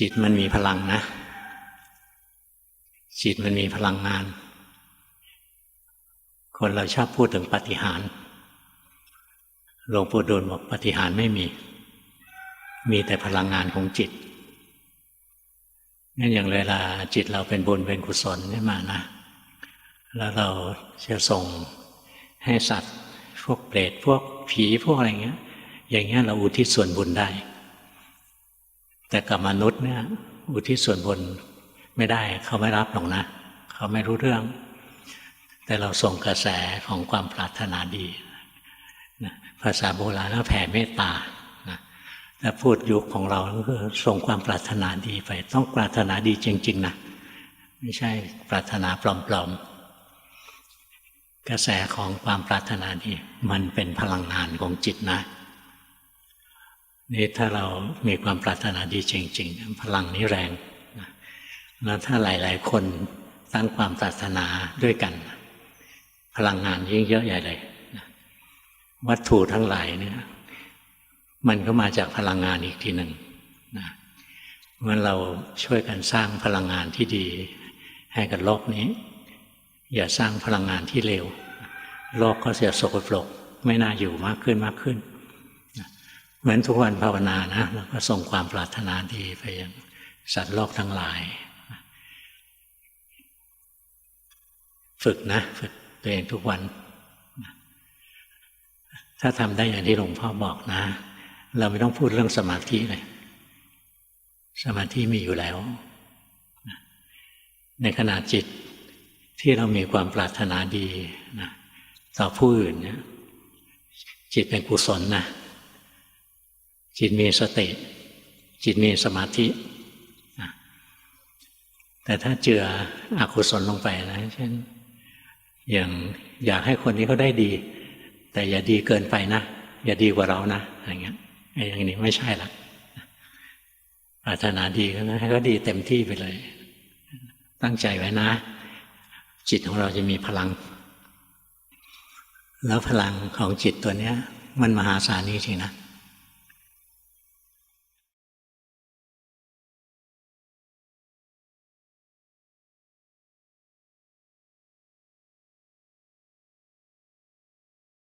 จิตมันมีพลังนะ จิตมันมีพลังงาน คนเราชอบพูดถึงปฏิหารหลวงปู่ดูลบอกปฏิหารไม่มี มีแต่พลังงานของจิตงั้นอย่างเวลาจิตเราเป็นบุญเป็นกุศลขึ้นมานะ แล้วเราจะส่งให้สัตว์ พวกเปรตพวกผีพวกอะไรเงี้ย อย่างเงี้ยเราอุทิศส่วนบุญได้ แต่กับมนุษย์เนี่ย อุทิศส่วนบุญไม่ได้เขาไม่รับหรอกนะเขาไม่รู้เรื่อง แต่เราส่งกระแสของความปรารถนาดีนะภาษาโบราณแผ่เมตตาถ้าพูดยุคของเราก็คือส่งความปรารถนาดีไป ต้องปรารถนาดีจริง ๆนะไม่ใช่ปรารถนาปลอมๆกระแสของความปรารถนาดีมันเป็นพลังงานของจิตนะ นี่ถ้าเรามีความปรารถนาดีจริง ๆ พลังนี้แรงแล้วถ้าหลาย ๆ คนตั้งความปรารถนาด้วยกัน พลังงานยิ่งเยอะใหญ่เลยวัตถุทั้งหลายเนี่ยมันก็มาจากพลังงานอีกทีหนึ่งนะเมื่อเราช่วยกันสร้างพลังงานที่ดีให้กับโลกนี้ อย่าสร้างพลังงานที่เลวโลกก็เสียสกปรกไม่น่าอยู่มากขึ้นมากขึ้น เหมือนทุกวันภาวนานะเราก็ส่งความปรารถนาดีไปยังสัตว์โลกทั้งหลาย ฝึกนะฝึกตัวเองทุกวัน ถ้าทำได้อย่างที่หลวงพ่อบอกนะ เราไม่ต้องพูดเรื่องสมาธิเลย สมาธิมีอยู่แล้ว ในขณะจิตที่เรามีความปรารถนาดีนะต่อผู้อื่นเนี่ยจิตเป็นกุศลนะ จิตมีสติ จิตมีสมาธิแต่ถ้าเจืออกุศลลงไปนะเช่นอย่างอยากให้คนนี้เขาได้ดี แต่อย่าดีเกินไปนะ อย่าดีกว่าเรานะอย่างเงี้ยไอ้อย่างนี้ไม่ใช่ละปรารถนาดีก็ให้เขาดีเต็มที่ไปเลย ตั้งใจไว้นะ จิตของเราจะมีพลัง แล้วพลังของจิตตัวเนี้ย มันมหาศาลจริงๆนะ